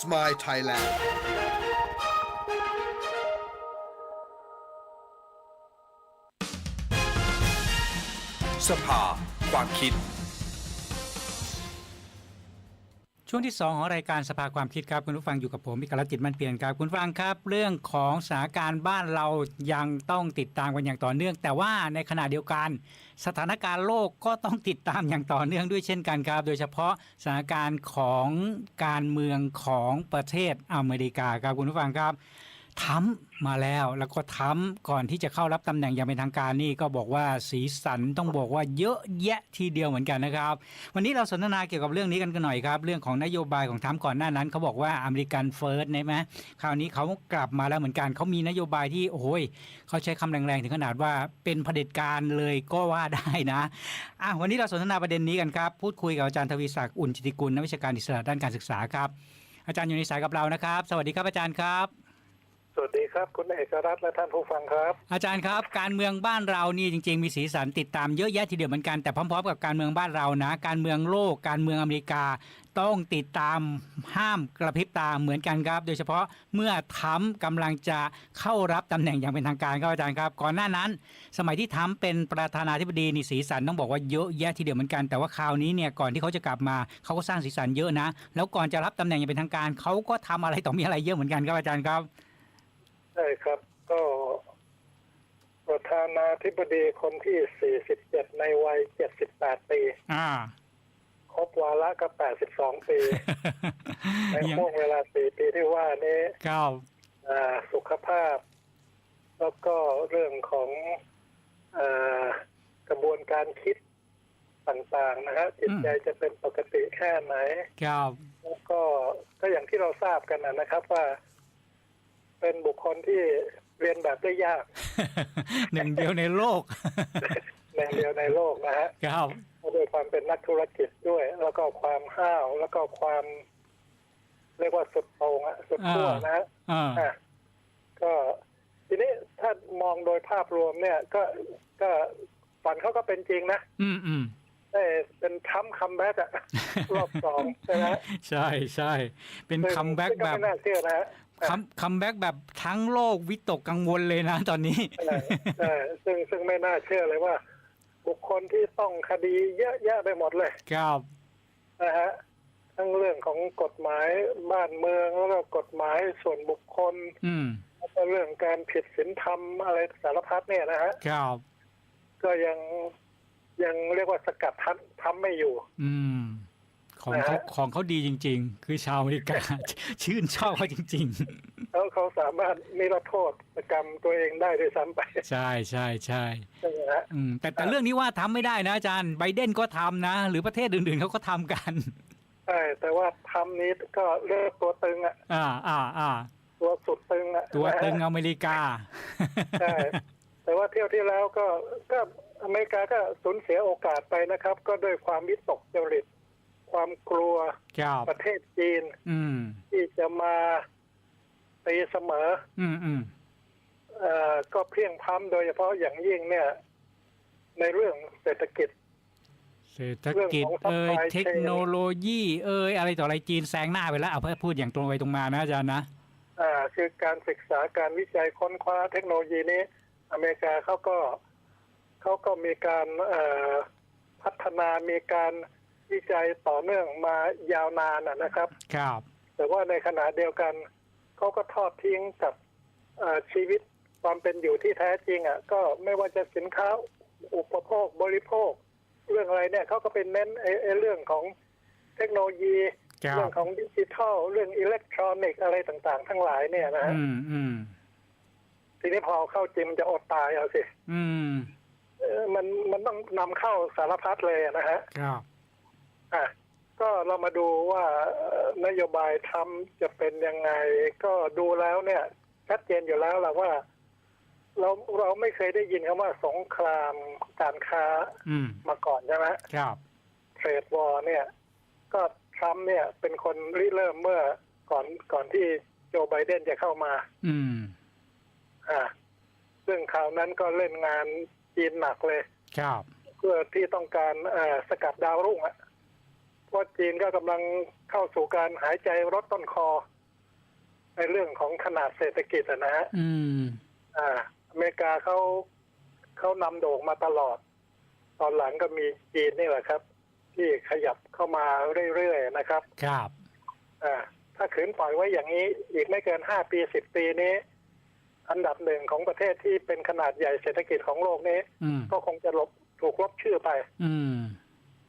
Smile Thailand สภา ความคิด ช่วงที่ 2 ของรายการสภาความคิดครับ คุณผู้ฟังอยู่กับผมมิกรจิตมันเปลี่ยนครับ คุณฟังครับ เรื่องของสถานการณ์บ้านเรายังต้องติดตามกันอย่างต่อเนื่อง แต่ว่าในขณะเดียวกัน สถานการณ์โลกก็ต้องติดตามอย่างต่อเนื่องด้วยเช่นกันครับ โดยเฉพาะสถานการณ์ของการเมืองของประเทศอเมริกาครับคุณผู้ฟังครับ ทรัมมาแล้วแล้วก็ทรัมก่อนที่จะเข้ารับตำแหน่งอย่างเป็นทางการนี่ก็บอกว่าสีสันต้องบอกว่าเยอะแยะทีเดียวเหมือนกันนะครับ วันนี้เราสนทนาเกี่ยวกับเรื่องนี้กันกันหน่อยครับ เรื่องของนโยบายของทรัมก่อนหน้านั้นเขาบอกว่าอเมริกันเฟิร์สใช่ไหมคราวนี้เขากลับมาแล้วเหมือนกันเขามีนโยบายที่โอ้ยเขาใช้คำแรงๆถึงขนาดว่าเป็นเผด็จการเลยก็ว่าได้นะอะวันนี้เราสนทนาประเด็นนี้กันครับพูดคุยกับอาจารย์ทวีศักดิ์อุ่นจิติกุลนักวิชาการอิสระด้านการศึกษาครับอาจารย์อยู่ในสายกับเรานะครับ สวัสดีครับอาจารย์ครับ สวัสดีครับ คุณเอกรัตน์และท่านผู้ฟังครับ อาจารย์ครับ การเมืองบ้านเรานี่จริง ๆ มีสีสันติดตามเยอะแยะทีเดียวเหมือนกันแต่พร้อมๆ กับการเมืองบ้านเรานะ การเมืองโลก การเมืองอเมริกา ต้องติดตามห้ามกระพริบตาเหมือนกันครับ โดยเฉพาะเมื่อทรัมป์กำลังจะเข้ารับตำแหน่งอย่างเป็นทางการครับอาจารย์ครับ ก่อนหน้านั้น สมัยที่ทรัมเป็นประธานาธิบดีนี่สีสันต้องบอกว่าเยอะแยะทีเดียวเหมือนกันแต่ว่าคราวนี้เนี่ยก่อนที่เขาจะกลับมาเขาก็สร้างสีสันเยอะนะ แล้วก่อนจะรับตำแหน่งอย่างเป็นทางการเขาก็ทำอะไรต่อมีอะไรเยอะเหมือนกันครับอาจารย์ครับ ใช่ครับ ก็ประธานาธิบดีคนที่ 47 ในวัย 78 ปี อ่า ครบวาระก็ 82 ปี ในยังช่วงเวลา 4 ปีที่ว่านี้ครับอ่าสุขภาพ แล้วก็เรื่องของอากระบวนการคิดต่างๆนะฮะจิตใจจะเป็นปกติแค่ไหนครับแล้วก็ก็อย่างที่เราทราบกันนะนะครับว่า เป็นบุคคลที่เรียนแบบได้ยาก หนึ่งเดียวในโลกแหล่งเดียวในโลกนะฮะครับเพราะด้วยความเป็นนักธุรกิจด้วย แล้วก็ความห้าวแล้วก็ความ เรียกว่าสุดโต่งอะสุดขั้วนะฮะอ่าอะก็ทีนี้ถ้ามองโดยภาพรวมเนี่ย ก็ก็ฝันเขาก็เป็นจริงนะอืมอืมได้เป็นทรัมป์คัมแบ็กอะรอบสองใช่ไหมใช่ใช่เป็นคัมแบ็กซึ่งแบบไม่น่าเชื่อนะฮะ คัมคัมแบ็กแบบทั้งโลกวิตกกังวลเลยนะตอนนี้ใช่ใช่ซึ่งซึ่งไม่น่าเชื่อเลยว่า บุคคลที่ต้องคดีเยอะแยะไปหมดเลย ครับนะฮะทั้งเรื่องของกฎหมายบ้านเมืองแล้วก็กฎหมายส่วนบุคคล อืมแล้วก็เรื่องการผิดศีลธรรมอะไรสารพัดเนี่ยนะฮะครับ ก็ยังยังเรียกว่าสกัดทันทำไม่อยู่ อืม ของเขานะฮะของเขาดีจริง ๆ คือชาวอเมริกา ชื่นชอบเขาจริงแล้วเขาสามารถนิรโทษกรรมตัวเองได้ด้วยซ้ำไปๆใช่ใช่ใช่ใช่ไหมฮะอืมแต่แต่เรื่องนี้ว่าทำไม่ได้นะอาจารย์ไบเดนก็ทำนะ หรือประเทศอื่นๆเขาก็ทำกันใช่แต่ว่าทำนี้ก็เลือกตัวตึงอะอ่าอ่าอ่าตัวสุดตึงอะตัวตึงนะฮะอเมริกาใช่แต่ว่าเที่ยวที่แล้วก็ก็อเมริกาก็สูญเสียโอกาสไปนะครับ ก็ด้วยความวิตกจริต ความกลัวครับประเทศจีนอืมที่จะมาตีเสมออืมอืมเอ่อก็เพลียงพล้ำโดยเฉพาะอย่างยิ่งเนี่ย ในเรื่องเศรษฐกิจ เศรษฐกิจเรื่องของเอ่ย supply chain เทคโนโลยีเอ่ยอะไรต่ออะไรจีนแซงหน้าไปแล้วเอาเพื่อพูดอย่างตรงไปตรงมานะอาจารย์นะอ่าคือการศึกษาการวิจัยค้นคว้าเทคโนโลยีนี้ อเมริกาเขาก็เขาก็มีการเอ่อพัฒนามีการ วิจัยต่อเนื่องมายาวนานนะนะครับ ครับ แต่ว่าในขณะเดียวกันเขาก็ทอดทิ้งกับเอ่อชีวิตความเป็นอยู่ที่แท้จริงอะก็ไม่ว่าจะสินค้าอุปโภคบริโภค เรื่องอะไรเนี่ยเขาก็เป็นเน้นไอ้ไอ้เรื่องของเทคโนโลยีครัเรื่อบงของดิจิทัล เรื่องอิเล็กทรอนิกส์อะไรต่างๆ ทั้งหลายเนี่ยนะฮะอืมอืมทีนี้พอเข้าจริงมันจะอดตายเอาสิ อืมเออมันมันต้องนำเข้าสารพัดเลยนะฮะ ครับ อะก็เรามาดูว่าเอ่อนโยบายทำจะเป็นยังไง ก็ดูแล้วเนี่ยชัดเจนอยู่แล้วล่ะว่า เราเราไม่เคยได้ยินคำว่าสงครามการค้าอืมมาก่อนใช่ไหมครับเทรดวอร์เนี่ย ก็ทรัมป์เนี่ย เป็นคนริเริ่มเมื่อก่อนก่อนที่โจไบเดนจะเข้ามา อืม อ่า ซึ่งคราวนั้นก็เล่นงานจีนหนักเลย ครับ เพื่อที่ต้องการเอ่อสกัดดาวรุ่งอะ ว่าจีนก็กำลังเข้าสู่การหายใจรถต้นคอ ในเรื่องของขนาดเศรษฐกิจอะนะฮะอืม อ่า อเมริกาเขาเขานำโด่งมาตลอด ตอนหลังก็มีจีนนี่แหละครับ ที่ขยับเข้ามาเรื่อยๆนะครับ ครับ อ่า ถ้าขืนปล่อยไว้อย่างนี้ อีกไม่เกินห้าปีสิบปีนี้ อันดับหนึ่งของประเทศที่เป็นขนาดใหญ่เศรษฐกิจของโลกนี้ อืม ก็คงจะลบถูกลบชื่อไป อืม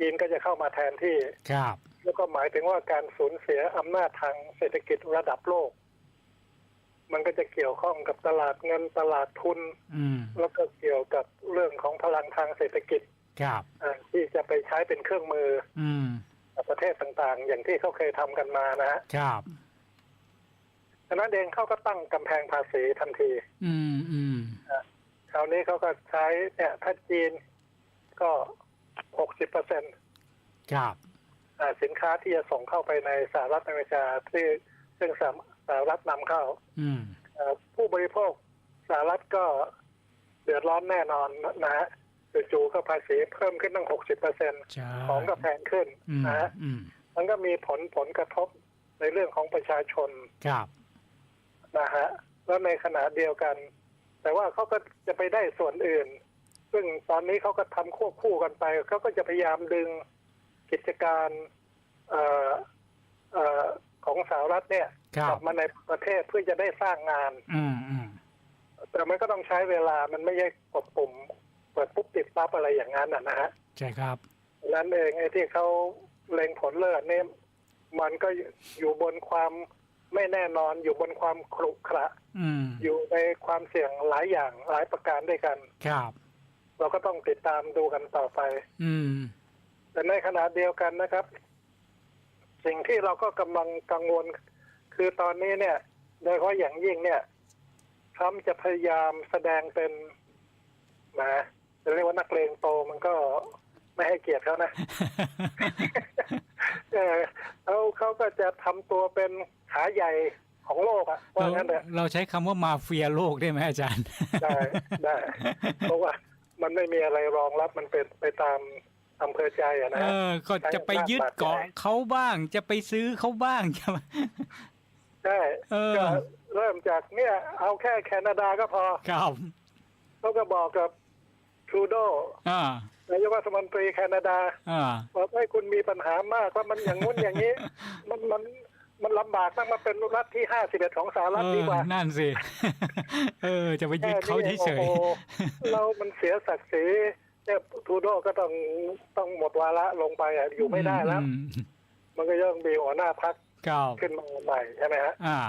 จีนก็จะเข้ามาแทนที่ ครับ แล้วก็หมายถึงว่าการสูญเสียอำนาจทางเศรษฐกิจระดับโลก มันก็จะเกี่ยวข้องกับตลาดเงินตลาดทุน อืม แล้วก็เกี่ยวกับเรื่องของพลังทางเศรษฐกิจครับ อ่าที่จะไปใช้เป็นเครื่องมืออืม กับประเทศต่างๆ อย่างที่เขาเคยทำกันมานะฮะครับ ฉะนั้นเองเขาก็ตั้งกำแพงภาษีทันที อืม อืม คราวนี้เขาก็ใช้เนี่ยถ้าจีนก็ หกสิบเปอร์เซ็นครับสินค้าที่จะส่งเข้าไปในสหรัฐอเมริกาที่ซึ่งสหสหรัฐนำเข้าอืมเอ่อผู้บริโภคสหรัฐก็เดือดร้อนแน่นอนนะฮะจู่ๆก็ภาษีเพิ่มขึ้นตั้งหกสิบเปอร์เซ็นใช่ของก็แพงขึ้นอืมนะฮะอืมมันก็มีผลผลกระทบในเรื่องของประชาชนครับนะฮะแล้วในขณะเดียวกัน แต่ว่าเขาก็จะไปได้ส่วนอื่น ซึ่งตอนนี้เขาก็ทำควบคู่กันไปเขาก็จะพยายามดึงกิจการเอ่อเอ่อของสหรัฐเนี่ยครักบลับมาในประเทศเพื่อจะได้สร้างงาน อืมอืมแต่มันก็ต้องใช้เวลามันไม่ใช่กดปุ่มเปิดปุ๊บติดปั๊บอะไรอย่างนั้นนะนะฮะใช่ครับนั้นเองไอ้ที่เขาเล็งผลเลิศเนี่ยมันก็อยู่บนความไม่แน่นอนอยู่บนความขรุขระอืมอยู่ในความเสี่ยงหลายอย่างหลายประการด้วยกัน ครับ เราก็ต้องติดตามดูกันต่อไป อืม แต่ในขณะเดียวกันนะครับ สิ่งที่เราก็กำลังกังวล คือตอนนี้เนี่ยโดยเฉพาะอย่างยิ่งเนี่ยทรัมป์จะพยายามแสดงเป็นนะจะเรียกว่านักเลงโตมันก็ไม่ให้เกียรติเขานะเออเขาเขาก็จะทำตัวเป็นขาใหญ่ของโลกอะว่าเรางั้นเถอะเราใช้คำว่ามาเฟียโลกได้ไหมอาจารย์ ได้ได้เพราะว่า มันไม่มีอะไรรองรับมันเป็นไปตามอำเภอใจอะนะเอฮะอก็จะไปยึดเกาะเขาบ้าง จะไปซื้อเขาบ้างจะใช่เออก็เริ่มจากเนี่ย เอาแค่แคนาดาก็พอครับเขาก็บอกกับทรูโดอ่านายกรัฐมนตรีแคนาดาอ่าบอกให้คุณมีปัญหามากว่ามันอย่างงู้นอย่างนี้ มันมัน มันลำบากต้องมาเป็นรัฐที่ห้าสิบเอ็ดของสหรัฐเอดีอกว่า นั่นสิ เออ จะไปยึดเขาเฉยโอ้โหเรามันเสียศักดิ์ศรีเนี่ยทรูโดก็ต้องต้องหมดวาระลงไปอะอยู่ๆไม่ได้แล้วอืมมันก็ย่องมีหัวหน้าพักครับขึ้นมาใหม่ใช่ไหมฮะอ่า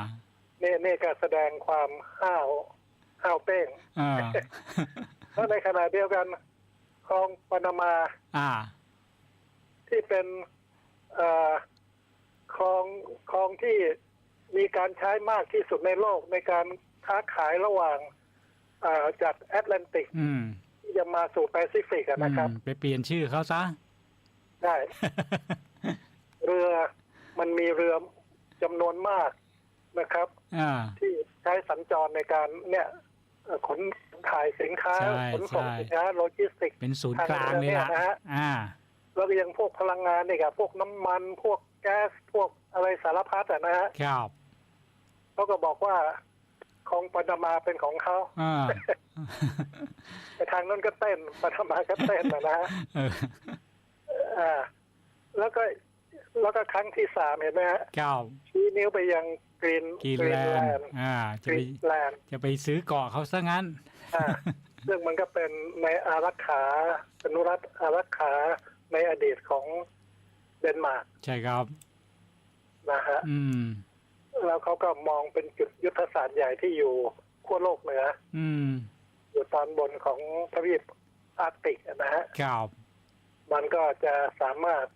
นี่นี่ก็แสดงความห้าวห้าวเป้งอ่าแล้วในขณะเดียวกันคลองปานามาอ่าที่เป็น เอ่อ คลองคลองที่มีการใช้มากที่สุดในโลกในการค้าขายระหว่างเอ่อจากแอตแลนติกอืมที่จะมาสู่แปซิฟิกอะนะครับอืมไปเปลี่ยนชื่อเขาซะ ได้ เรือมันมีเรือจำนวนมากนะครับอ่าที่ใช้สัญจรในการเนี่ยเอ่อขนถ่ายสินค้าใช่ขนส่งใช่สินค้าโลจิสติกส์เป็นศูนย์กลางเลยล่ะทางเรือเนี่ยนะฮะอ่าแล้วก็ยังพวกพลังงานนี่กับพวกน้ำมันพวก แก๊สพวกอะไรสารพัดอะนะฮะครับเขาก็บอกว่าของปานามาเป็นของเขาอ่าไปทางนั้นก็เต้นปานามาก็เต้นนะนะฮะเอออ่า แล้วก็แล้วก็ครั้งที่สามเห็นไหมฮะครับชี้นิ้วไปยังกรีนกรีนแลนด์อ่ากจะไปรีนแลนด์จะไปซื้อเกาะเขาซะงั้น อ่าซึ่งมันก็เป็นในอารักขาอนุรักษ์อารักขาในอดีตของ เดนมาร์กใช่ครับนะฮะอืม แล้วเขาก็มองเป็นจุดยุทธศาสตร์ใหญ่ที่อยู่ขั้วโลกเหนืออืม อยู่ตอนบนของทวีปอาร์กติกนะฮะครับมันก็จะสามารถ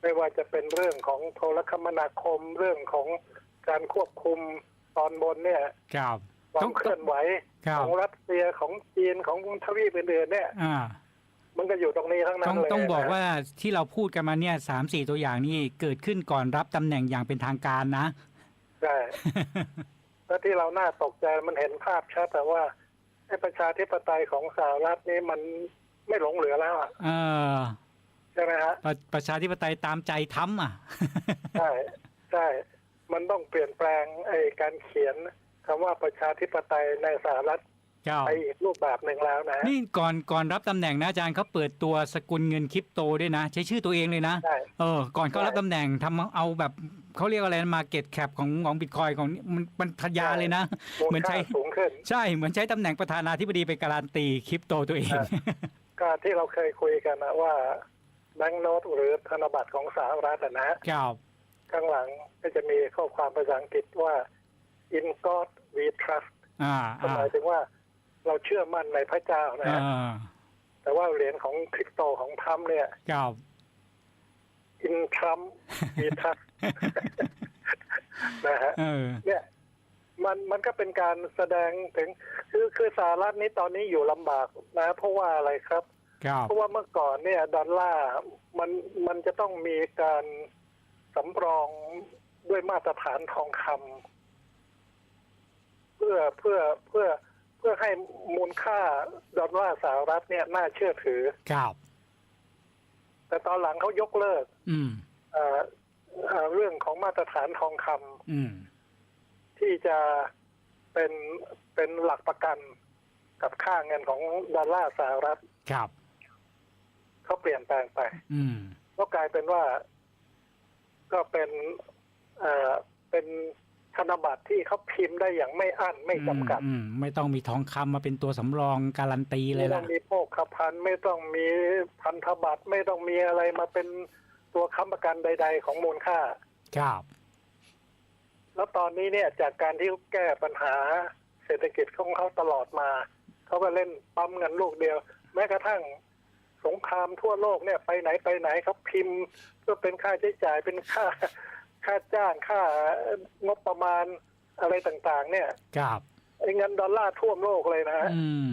ไม่ว่าจะเป็นเรื่องของโทรคมนาคมเรื่องของการควบคุมตอนบนเนี่ยครับความเคลื่อนไหวครัขบองรัสเซียของจีนของทวีปอื่นๆเนี่ย อ่า มันก็อยู่ตรงนี้ทั้งนั้ต้นองเลยต้องบอกนะว่าที่เราพูดกันมาเนี่ยสามสี่ตัวอย่างนี่เกิดขึ้นก่อนรับตำแหน่งอย่างเป็นทางการนะ ใช่ แล้วที่เราน่าตกใจมันเห็นภาพชัดแต่ว่าไอ้ประชาธิปไตยของสหรัฐนี่มันไม่หลงเหลือแล้วอะเออใช่ไหมฮะ ประประชาธิปไตยตามใจทำอะ ใช่ใช่ มันต้องเปลี่ยนแปลงไอ้การเขียนคำว่าประชาธิปไตยในสหรัฐเจ้า ไปอีกรูปแบบหนึ่งแล้วนะนี่ก่อนก่อนรับตำแหน่งนะอาจารย์เขาเปิดตัวสกุลเงินคริปโตด้วยนะ ใช้ชื่อตัวเองเลยนะใช่เออก่อนเขาใช่รับตำแหน่งทำเอาแบบเขาเรียกอะไรมาเก็ตแคปของของบิตคอยของมันมันทะยานเลยนะมูเหมืลอนค่าใช้สูงขึ้นใช่เหมือนใช้ตำแหน่งประธานาธิบดีไปการันตีคริปโตตัวเองอ่าก็ที่เราเคยคุยกันนะว่าแบงก์โนตหรือธนบัตรของสหรัฐอะนะครับข้างหลังก็จะมีข้อความภาษาอังกฤษว่า in God we trust อ่าก็อ่าหมายถึงว่า เราเชื่อมั่นในพระเจ้านะอ่าฮะแต่ว่าเหรียญของคริปโตของทรัมป์เนี่ย ครับ in Trump we trust นะฮะ เออ เนี่ยมันมันก็เป็นการแสดงถึง คือคือสหรัฐนี้ตอนนี้อยู่ลำบากนะ เพราะว่าอะไรครับ ครับ เพราะว่าเมื่อก่อนเนี่ยดอลลาร์มันมันจะต้องมีการสำรองด้วยมาตรฐานทองคำเพื่อเพื่อเพื่อเพื่อให้มูลค่าดอลลาร์สหรัฐเนี่ยน่าเชื่อถือ ครับ แต่ตอนหลังเขายกเลิก อืมเอ่อเอ่อเรื่องของมาตรฐานทองคำอืม ที่จะเป็นเป็นหลักประกันกับค่าเงินของดอลลาร์สหรัฐครับ เขาเปลี่ยนแปลงไป อืม ก็กลายเป็นว่า ก็เป็นเอ่อเป็น ธนบัตรที่เขาพิมพ์ได้อย่างไม่อั้นไม่จำกัดอืมอืมไม่ต้องมีทองคำมาเป็นตัวสำรองการันตีเลไม่ยต้อล่ะงมีโภคภัณฑ์ไม่ต้องมีพันธบัตรไม่ต้องมีอะไรมาเป็นตัวค้ำประกันใด ๆ ของมูลค่า ครับ แล้วตอนนี้เนี่ยจากการที่เขาแก้ปัญหาเศรษฐกิจของเขาตลอดมาเขาก็เล่นปั๊มเงินลูกเดียว แม้กระทั่งสงครามทั่วโลกเนี่ยไปไหนไปไหนเขาพิมพ์เพื่อเป็นค่าใช้จ่ายเป็นค่า ค่าจ้างค่างบประมาณอะไรต่างๆ เนี่ยครับไอ้เงินดอลลาร์ท่วมโลกเลยนะฮะอืม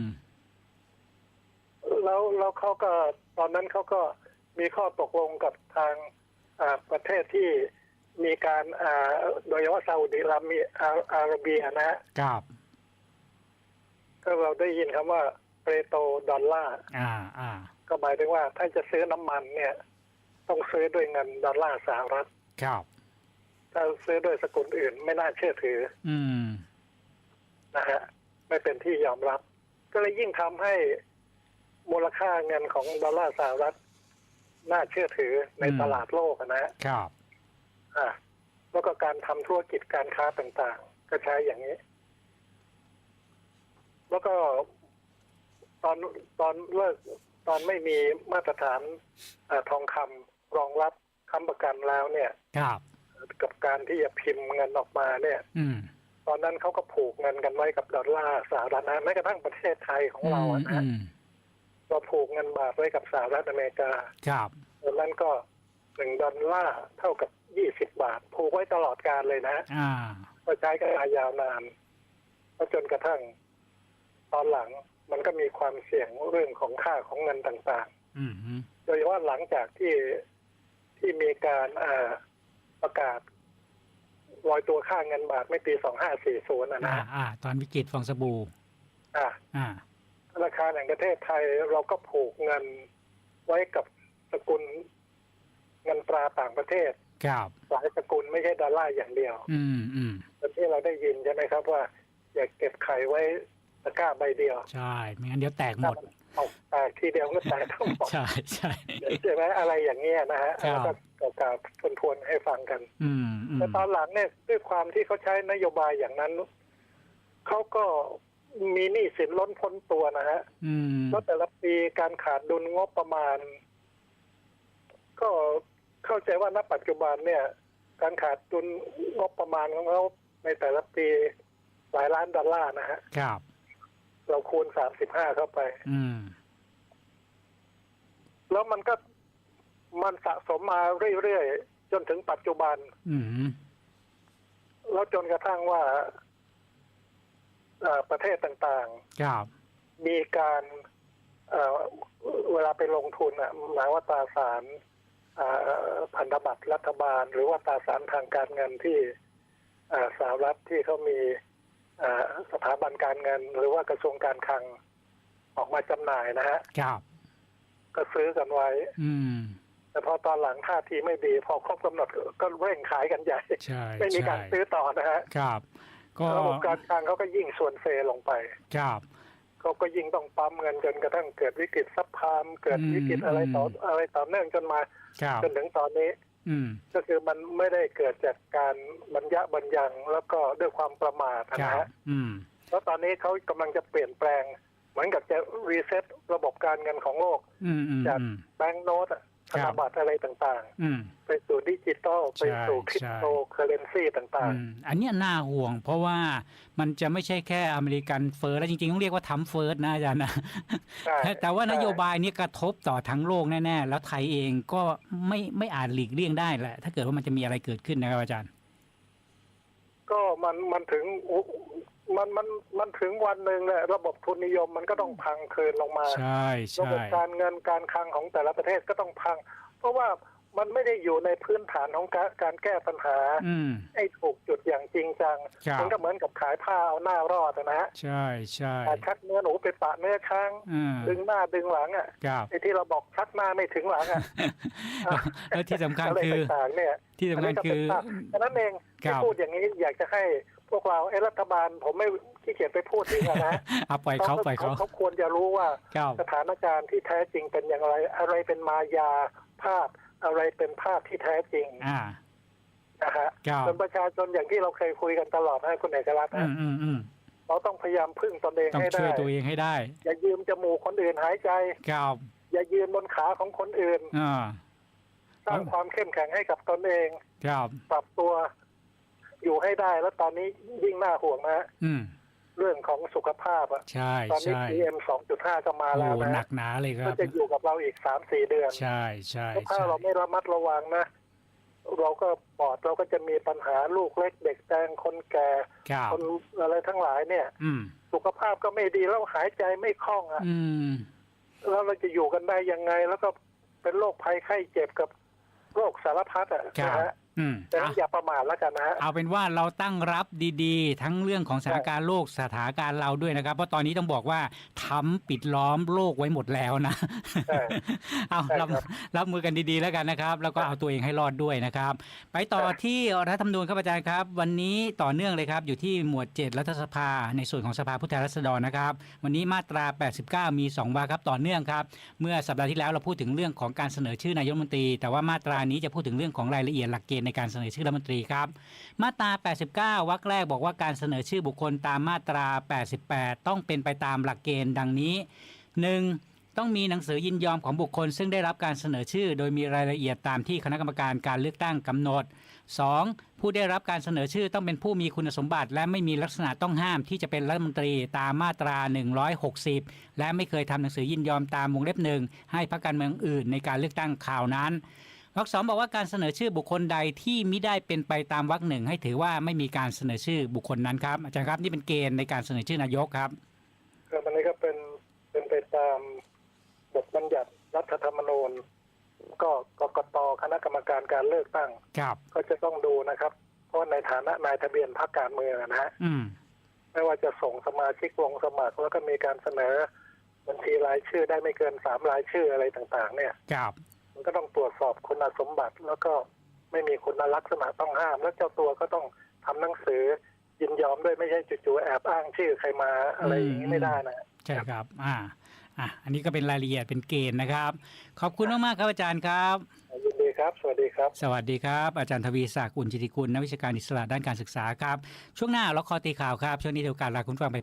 แล้วแล้วเขาก็ตอนนั้นเขาก็มีข้อตกลงกับทางอ่าประเทศที่มีการอ่าโดยเฉพาะซาอุดิอาระเบียอาอาระเบียนะฮะครับ ก็เราได้ยินคำว่าเปโตรดอลลาร์อ่าอ่าก็หมายถึงว่าถ้าจะซื้อน้ำมันเนี่ย ต้องซื้อด้วยเงินดอลลาร์สหรัฐครับ ถ้าซื้อด้วยสกุลอื่นไม่น่าเชื่อถือ อืมนะฮะไม่เป็นที่ยอมรับ ก็เลยยิ่งทำให้มูลค่าเงินของดอลลาร์สหรัฐน่าเชื่อถือในอืมตลาดโลกอะนะฮะครับอ่าแล้วก็การทำธุรกิจการค้าต่างๆ ก็ใช้อย่างนี้ แล้วก็ตอนตอนเลิกตอนไม่มีมาตรฐานอาทองคำรองรับค้ำประกันแล้วเนี่ย ครับ กับการที่จะพิมพ์เงินออกมาเนี่ย อืมตอนนั้นเขาก็ผูกเงินกันไว้กับดอลลาร์สหรัฐนะแม้กระทั่งประเทศไทยของเราอะอืนะมเราผูกเงินบาทไว้กับสหรัฐอเมริกา ครับตอนนั้นก็หนึ่งดอลลาร์เท่ากับยี่สิบบาท ผูกไว้ตลอดการเลยนะอ่าก็ใช้กันมายาวนานแล้วจนกระทั่ง ตอนหลังมันก็มีความเสี่ยงเรื่องของค่าของเงินต่างอืมๆโดยเฉพาะหลังจากที่ที่มีการอ่า ประกาศลอยตัวค่าเงินบาทไม่ปีสองห้าสี่ศูนย์นะอ่านะอ่า ตอนวิกฤตฟองสบู่อ่าอ่าธนาคารแห่งประเทศไทยเราก็ผูกเงินไว้กับสกุลเงินตราต่างประเทศครับหลายสกุลไม่ใช่ดอลลาร์อย่างเดียว อืมอืมแต่ที่เราได้ยินใช่ไหมครับว่า อย่าเก็บไข่ไว้ตะกร้าใบเดียว ใช่ไม่งั้นเดี๋ยวแตกหมถ้าดมันออกแตกทีเดียวก็แตกทั้งหมดใช่ใช่ใช่ไหมอะไรอย่างเงี้ยนะฮะครับแล้วก็ กล่าวๆทวนๆให้ฟังกันอืมอืมแต่ตอนหลังเนี่ยด้วยความที่เขาใช้นโยบายอย่างนั้นเขาก็มีหนี้สินล้นพ้นตัวนะฮะอืมแล้วแต่ละปีการขาดดุลงบประมาณ ก็เข้าใจว่าณปัจจุบันเนี่ย การขาดดุลงบประมาณของเขาในแต่ละปีหลายล้านดอลลาร์นะฮะ ครับ เราคูณสามสิบห้าเข้าไป อืม แล้วมันก็ มันสะสมมาเรื่อยๆ จนถึงปัจจุบันอืมแล้วจนกระทั่งว่าเอ่อประเทศต่างครับๆมีการเอ่อเวลาไปลงทุนอะหมายว่าตราสารเอ่อพันธบัตรรัฐบาล หรือว่าตราสารทางการเงินที่เอ่อสหรัฐที่เขามีเอ่อสถาบันการเงิน หรือว่ากระทรวงการคลังออกมาจำหน่ายนะฮะครับก็ซื้อกันไว้ อืม แต่พอตอนหลังท่าทีไม่ดี พอครบกำหนดก็เร่งขายกันใหญ่ ใช่ไม่มีใช่การซื้อต่อนะฮะครับ ก็ระบบการคลังเขาก็ยิ่งส่วนเซลงไป ครับเขาก็ยิ่งต้องปั๊มเงินจนกระทั่งเกิดวิกฤตซับพลามเกิดวิกฤตอะไรต่ออะไรต่อเนื่องจนมาครับจนถึงตอนนี้อืมก็คือมันไม่ได้เกิดจากการบรรยะบรรยังแล้วก็ด้วยความประมาทครันะบฮะอืมแล้วตอนนี้เขากำลังจะเปลี่ยนแปลง เหมือนกับจะรีเซ็ตระบบการเงินของโลกอืมอืมจากอืมแบงก์โนตอะ ธครันบบัตรอะไรต่างอืมๆไปสู่ดิจิตอลใช่ไปสู่คริปโตใช่เคอเรนซีต่างอืมอันเนี้ยน่าห่วงเพราะว่ามันจะไม่ใช่แค่อเมริกันเฟิร์สแล้วจริงๆ ต้องเรียกว่าทำเฟิร์สนะอาจารย์นะๆใช่แต่ว่านโยใช่บายนี้กระทบต่อทั้งโลกแน่ๆ แล้วไทยเองก็ไม่ไม่อาจหลีกเลี่ยงได้แหละ ถ้าเกิดว่ามันจะมีอะไรเกิดขึ้นนะครับอาจารย์ ก็มันมันถึงอุ มันมันมันถึงวันหนึ่งแหละระบบทุนนิยมมันก็ต้องพังคืนลงมา ใช่ระใช่บบการเงินการคลังของแต่ละประเทศก็ต้องพัง เพราะว่ามันไม่ได้อยู่ในพื้นฐานของการการแก้ปัญหา อืม ให้ถูกจุดอย่างจริงจังครับ มันก็เหมือนกับขายผ้าเอาหน้ารอดอะนะฮะใช่ใช่แต่ชักเนื้อหนูไปปะเนื้อช้าง อืมดึงหน้าดึงหลังอะครับ ไอ้ที่เราบอกชักหน้าไม่ถึงหลังอะ แล้วที่สำคัญอะไรคือ ต่างๆเนี่ยที่สำคัญคือ อันนั้นเองครัที่บ พูดอย่างนี้อยากจะให้ พวกเราไอ้รัฐบาลผมไม่ขี้เกียจไปพูดถึงอะนะเอาปล่อยเขาปล่อยเขาเขาควรจะรู้ว่าครับสถานการณ์ที่แท้จริงเป็นอย่างไร อะไรเป็นมายาภาพ อะไรเป็นภาพที่แท้จริงอ่านะฮะครับเป็นประชาชนอย่างที่เราเคยคุยกันตลอดนะคุณเอกรัตน์อืนะมอืมอืมเราต้องพยายามพึ่งตนเองต้องให้ช่ได้วยตัวเองให้ได้ อย่ายืมจมูกคนอื่นหายใจครับอย่ายืนบนขาของคนอื่นอ่าสร้างความเข้มแข็งให้กับตนเองครับปรับตัว อยู่ให้ได้แล้วตอนนี้ยิ่งน่าห่วงนะฮะอืม เรื่องของสุขภาพอะใช่ตอนนี้ ใช่ PM 2.5ก็มาโอ้แล้วหนันะกหนาเลยคก็รับ จะอยู่กับเราอีกสามสี่เดือน ใช่ใช่แล้วถ้าใช่ เราไม่ระมัดระวังนะ เราก็ปอดเราก็จะมีปัญหาลูกเล็กเด็กแดงคนแก่ครับ คนอะไรทั้งหลายเนี่ย อืม สุขภาพก็ไม่ดีแล้วหายใจไม่คล่องอะอืม แล้วเราจะอยู่กันได้ยังไง แล้วก็เป็นโรคภัยไข้เจ็บกับโรคสารพัดอะครับ นะฮะ อืมแต่นั้นอย่าประมาทแล้วกันนะฮะเอาเป็นว่าเราตั้งรับดีๆ ทั้งเรื่องของสถานการณ์โลกสถานการณ์เราด้วยนะครับ เพราะตอนนี้ต้องบอกว่าทำปิดล้อมโลกไว้หมดแล้วนะใช่เอาใช่รับครับรับมือกันดีๆแล้วกันนะครับ แล้วก็เอาตัวเองให้รอดด้วยนะครับ ไปต่อครับที่รัฐธรรมนูญครับอาจารย์ครับ วันนี้ต่อเนื่องเลยครับ อยู่ที่หมวด 7 รัฐสภา ในส่วนของสภาผู้แทนราษฎรนะครับ วันนี้มาตรา 89 มี 2 วาครับต่อเนื่องครับ เมื่อสัปดาห์ที่แล้วเราพูดถึงเรื่องของการเสนอชื่อนายกรัฐมนตรี แต่ว่ามาตรานี้จะพูดถึงเรื่องของรายละเอียดหลักเกณฑ์ในการเสนอชื่อรัฐมนตรีครับ มาตรา 89 วรรคแรกบอกว่าการเสนอชื่อบุคคลตามมาตรา 88 ต้องเป็นไปตามหลักเกณฑ์ดังนี้ 1. ต้องมีหนังสือยินยอมของบุคคล ซึ่งได้รับการเสนอชื่อ โดยมีรายละเอียดตามที่คณะกรรมการการเลือกตั้งกำหนด 2. ผู้ได้รับการเสนอชื่อต้องเป็นผู้มีคุณสมบัติ และไม่มีลักษณะต้องห้ามที่จะเป็นรัฐมนตรีตามมาตรา 160 และไม่เคยทำหนังสือยินยอมตามวงเล็บหนึ่งให้พรรคการเมืองอื่นในการเลือกตั้งข่าวนั้น วรรคสองบอกว่าการเสนอชื่อบุคคลใดที่มิได้เป็นไปตามวรรคหนึ่งให้ถือว่าไม่มีการเสนอชื่อบุคคลนั้นครับอาจารย์ครับนี่เป็นเกณฑ์ในการเสนอชื่อนายกครับก็มันนี้ก็เป็นเป็นไปตามบทบัญญัติรัฐธรรมนูญก็กกตคณะกรรมการการเลือกตั้งครับก็จะต้องดูนะครับ เพราะในฐานะนายทะเบียนพรรคการเมืองอะนะฮะอืมไม่ว่าจะส่งสมาชิกลงสมัครแล้วก็มีการเสนอบัญชีรายชื่อได้ไม่เกินสามรายชื่ออะไรต่าง ๆ เนี่ยครับ มันก็ต้องตรวจสอบคุณสมบัติ แล้วก็ไม่มีคุณลักษณะต้องห้าม แล้วเจ้าตัวก็ต้องทำหนังสือยินยอมด้วยไม่ใช่จู่ๆแอบอ้างชื่อใครมาอะไรอย่างนี้ไม่ได้นะใช่ครับ อ่าอะอันนี้ก็เป็นรายละเอียดเป็นเกณฑ์นะครับ ขอบคุณมากๆครับอาจารย์ครับยินดีครับ สวัสดีครับ สวัสดีครับ อาจารย์ทวีศักดิ์อุ่นจิติกุลนักวิชาการอิสระด้านการศึกษาครับ ช่วงหน้าเราคอตีข่าวครับ ช่วงนี้เดียวกันลาคุณฟังไป